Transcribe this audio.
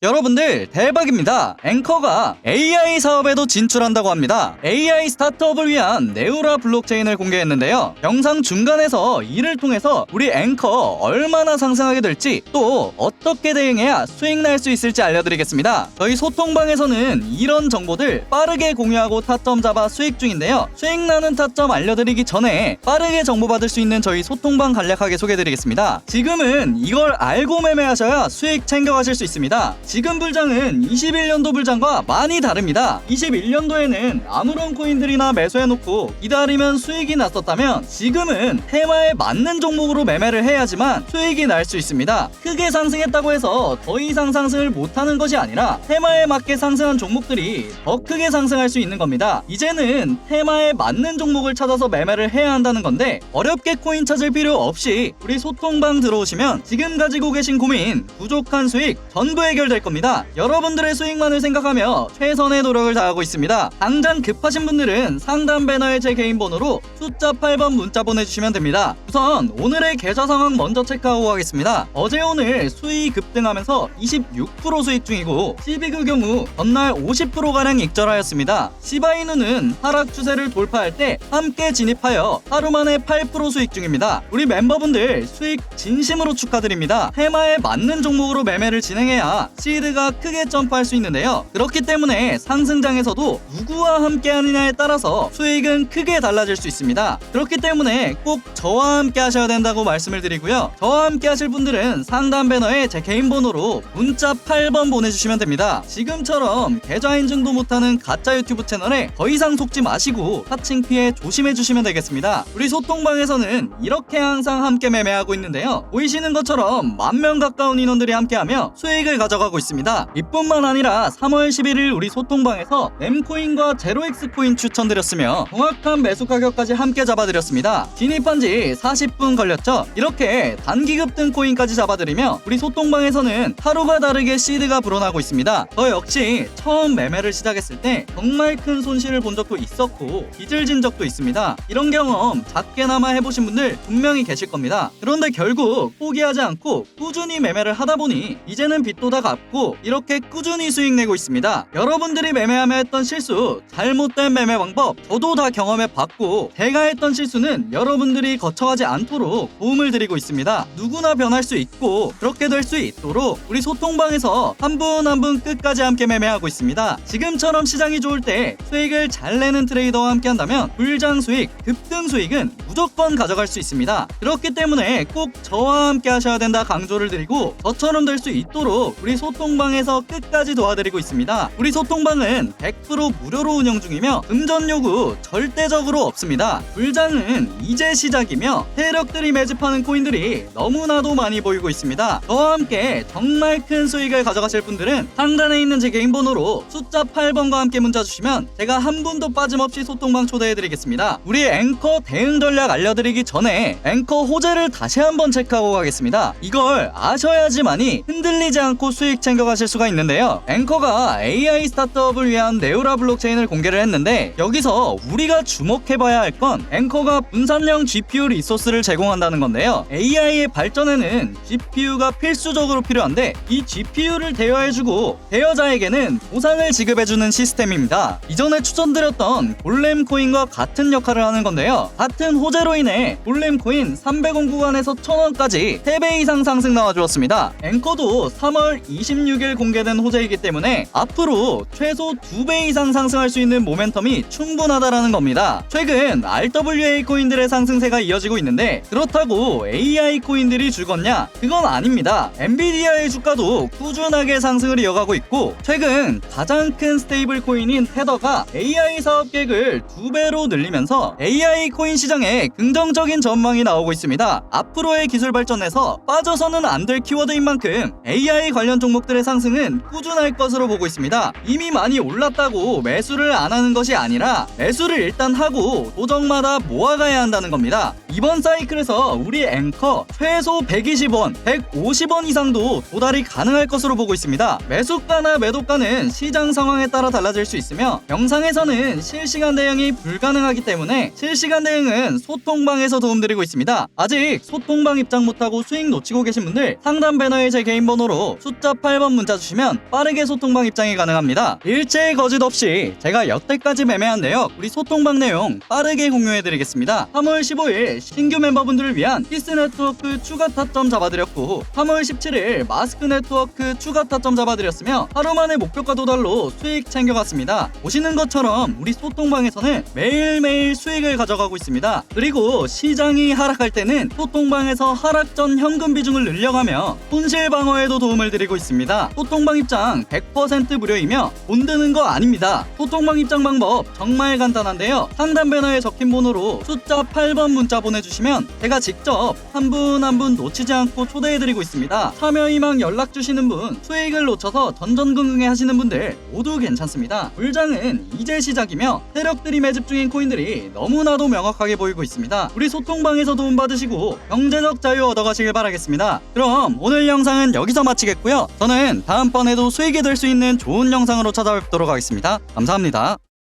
여러분들 대박입니다. 앵커가 AI 사업에도 진출한다고 합니다. AI 스타트업을 위한 네우라 블록체인을 공개했는데요. 영상 중간에서 이를 통해서 우리 앵커 얼마나 상승하게 될지 또 어떻게 대응해야 수익 날 수 있을지 알려드리겠습니다. 저희 소통방에서는 이런 정보들 빠르게 공유하고 타점 잡아 수익 중인데요. 수익 나는 타점 알려드리기 전에 빠르게 정보 받을 수 있는 저희 소통방 간략하게 소개해드리겠습니다. 지금은 이걸 알고 매매하셔야 수익 챙겨가실 수 있습니다. 지금 불장은 21년도 불장과 많이 다릅니다. 21년도에는 아무런 코인들이나 매수해놓고 기다리면 수익이 났었다면 지금은 테마에 맞는 종목으로 매매를 해야지만 수익이 날 수 있습니다. 크게 상승했다고 해서 더 이상 상승을 못하는 것이 아니라 테마에 맞게 상승한 종목들이 더 크게 상승할 수 있는 겁니다. 이제는 테마에 맞는 종목을 찾아서 매매를 해야 한다는 건데 어렵게 코인 찾을 필요 없이 우리 소통방 들어오시면 지금 가지고 계신 고민, 부족한 수익 전부 해결 될 겁니다. 여러분들의 수익만을 생각하며 최선의 노력을 다하고 있습니다. 당장 급하신 분들은 상단 배너에 제 개인 번호로 숫자 8번 문자 보내주시면 됩니다. 우선 오늘의 계좌 상황 먼저 체크하고 가겠습니다. 어제 오늘 수익 급등하면서 26% 수익 중이고 시비그 경우 전날 50%가량 익절하였습니다. 시바이누는 하락 추세를 돌파할 때 함께 진입하여 하루 만에 8% 수익 중입니다. 우리 멤버분들 수익 진심으로 축하드립니다. 테마에 맞는 종목으로 매매를 진행해야 시드가 크게 점프할 수 있는데요. 그렇기 때문에 상승장에서도 누구와 함께 하느냐에 따라서 수익은 크게 달라질 수 있습니다. 그렇기 때문에 꼭 저와 함께 하셔야 된다고 말씀을 드리고요. 저와 함께 하실 분들은 상단 배너에 제 개인 번호로 문자 8번 보내주시면 됩니다. 지금처럼 계좌 인증도 못하는 가짜 유튜브 채널에 더 이상 속지 마시고 사칭 피해 조심해 주시면 되겠습니다. 우리 소통방에서는 이렇게 항상 함께 매매하고 있는데요. 보이시는 것처럼 만 명 가까운 인원들이 함께하며 수익을 가져가고 있습니다. 이뿐만 아니라 3월 11일 우리 소통방에서 엠코인과 제로엑스 코인 추천드렸으며 정확한 매수 가격까지 함께 잡아드렸습니다. 진입한 지 40분 걸렸죠? 이렇게 단기 급 등 코인까지 잡아드리며 우리 소통방에서는 하루가 다르게 시드가 불어나고 있습니다. 저 역시 처음 매매를 시작했을 때 정말 큰 손실을 본 적도 있었고 빚을 진 적도 있습니다. 이런 경험 작게나마 해보신 분들 분명히 계실 겁니다. 그런데 결국 포기하지 않고 꾸준히 매매를 하다 보니 이제는 빚도 다 갚고 이렇게 꾸준히 수익 내고 있습니다. 여러분들이 매매하며 했던 실수, 잘못된 매매 방법 저도 다 경험해 봤고 제가 했던 실수는 여러분들이 거쳐가지 않도록 도움을 드리고 있습니다. 누구나 변할 수 있고 그렇게 될 수 있도록 우리 소통방에서 한 분 한 분 끝까지 함께 매매하고 있습니다. 지금처럼 시장이 좋을 때 수익을 잘 내는 트레이더와 함께 한다면 불장 수익, 급등 수익은 무조건 가져갈 수 있습니다. 그렇기 때문에 꼭 저와 함께 하셔야 된다 강조를 드리고 저처럼 될 수 있도록 우리 소통방에서 끝까지 도와드리고 있습니다. 우리 소통방은 100% 무료로 운영 중이며 금전 요구 절대적으로 없습니다. 불장은 이제 시작이며 세력들이 매집하는 코인들이 너무나도 많이 보이고 있습니다. 저와 함께 정말 큰 수익을 가져가실 분들은 상단에 있는 제 개인 번호로 숫자 8번과 함께 문자 주시면 제가 한 분도 빠짐없이 소통방 초대해드리겠습니다. 우리 앵커 대응 전략 알려드리기 전에 앵커 호재를 다시 한번 체크하고 가겠습니다. 이걸 아셔야지만이 흔들리지 않고 수익 챙겨가실 수가 있는데요. 앵커가 AI 스타트업을 위한 네오라 블록체인을 공개를 했는데 여기서 우리가 주목해봐야 할 건 앵커가 분산형 GPU 리소스를 제공한다는 건데요. AI의 발전에는 GPU가 필수적으로 필요한데 이 GPU를 대여해주고 대여자에게는 보상을 지급해주는 시스템입니다. 이전에 추천드렸던 골렘 코인과 같은 역할을 하는 건데요. 같은 호재 로 인해 골렘 코인 300원 구간에서 1000원까지 3배 이상 상승 나와주었습니다. 앵커도 3월 26일 공개된 호재이기 때문에 앞으로 최소 2배 이상 상승할 수 있는 모멘텀이 충분하다라는 겁니다. 최근 RWA 코인들의 상승세가 이어지고 있는데 그렇다고 AI 코인들이 죽었냐? 그건 아닙니다. 엔비디아의 주가도 꾸준하게 상승을 이어가고 있고 최근 가장 큰 스테이블 코인인 테더가 AI 사업 계획을 두 배로 늘리면서 AI 코인 시장에 긍정적인 전망이 나오고 있습니다. 앞으로의 기술 발전에서 빠져서는 안 될 키워드인 만큼 AI 관련 종목들의 상승은 꾸준할 것으로 보고 있습니다. 이미 많이 올랐다고 매수를 안 하는 것이 아니라 매수를 일단 하고 도정마다 모아가야 한다는 겁니다. 이번 사이클에서 우리 앵커 최소 120원, 150원 이상도 도달이 가능할 것으로 보고 있습니다. 매수가나 매도가는 시장 상황에 따라 달라질 수 있으며 영상에서는 실시간 대응이 불가능하기 때문에 실시간 대응은 소통방에서 도움드리고 있습니다. 아직 소통방 입장 못하고 수익 놓치고 계신 분들 상단 배너에 제 개인 번호로 숫자 8 8번 문자 주시면 빠르게 소통방 입장이 가능합니다. 일제의 거짓 없이 제가 여태까지 매매한 내역 우리 소통방 내용 빠르게 공유해드리겠습니다. 3월 15일 신규 멤버분들을 위한 피스 네트워크 추가 타점 잡아드렸고 3월 17일 마스크 네트워크 추가 타점 잡아드렸으며 하루 만에 목표가 도달로 수익 챙겨갔습니다. 보시는 것처럼 우리 소통방에서는 매일매일 수익을 가져가고 있습니다. 그리고 시장이 하락할 때는 소통방에서 하락 전 현금 비중을 늘려가며 손실 방어에도 도움을 드리고 있습니다. 소통방 입장 100% 무료이며 돈 드는 거 아닙니다. 소통방 입장 방법 정말 간단한데요. 상단 배너에 적힌 번호로 숫자 8번 문자 보내주시면 제가 직접 한 분 한 분 놓치지 않고 초대해드리고 있습니다. 참여 희망 연락 주시는 분, 수익을 놓쳐서 전전긍긍해 하시는 분들 모두 괜찮습니다. 불장은 이제 시작이며 세력들이 매집 중인 코인들이 너무나도 명확하게 보이고 있습니다. 우리 소통방에서 도움 받으시고 경제적 자유 얻어가시길 바라겠습니다. 그럼 오늘 영상은 여기서 마치겠고요. 저는 다음번에도 수익이 될 수 있는 좋은 영상으로 찾아뵙도록 하겠습니다. 감사합니다.